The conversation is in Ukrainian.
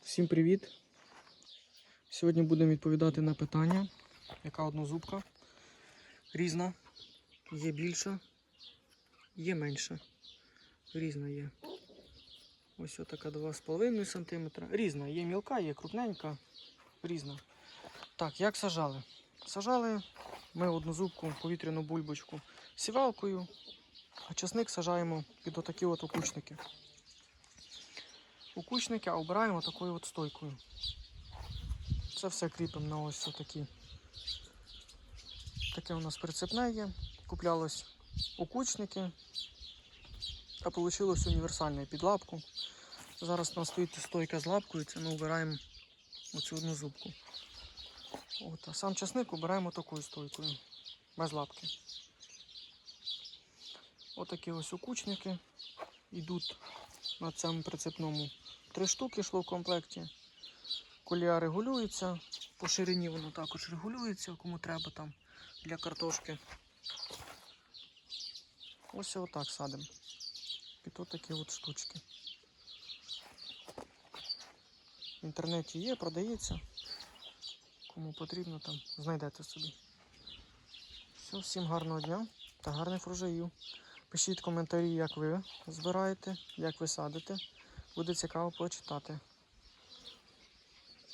Всім привіт. Сьогодні будемо відповідати на питання, яка однозубка. Різна, є більша, є менша. Різна є. Ось така 2,5 см. Різна, є мілка, є крупненька, різна. Так, як сажали? Сажали ми однозубку повітряну бульбочку сівалкою, а часник сажаємо під отакі от окучники. Укучники, а обираємо такою от стойкою. Це все кріпимо на ось такі. Таке у нас прицепне є. Куплялось укучники. Та вийшло універсальне під лапку. Зараз у нас стоїть стойка з лапкою, це ми обираємо оцю одну зубку. От, а сам часник обираємо такою стойкою, без лапки. Отакі ось укучники йдуть на цьому прицепному. Три штуки йшло в комплекті. Колія регулюється, по ширині воно також регулюється, кому треба там для картошки. Ось отак садимо. Під отакі от штучки. В інтернеті є, продається. Кому потрібно там, знайдете собі. Все, всім гарного дня та гарних врожаїв. Пишіть коментарі, як ви збираєте, як ви садите. Буде цікаво почитати.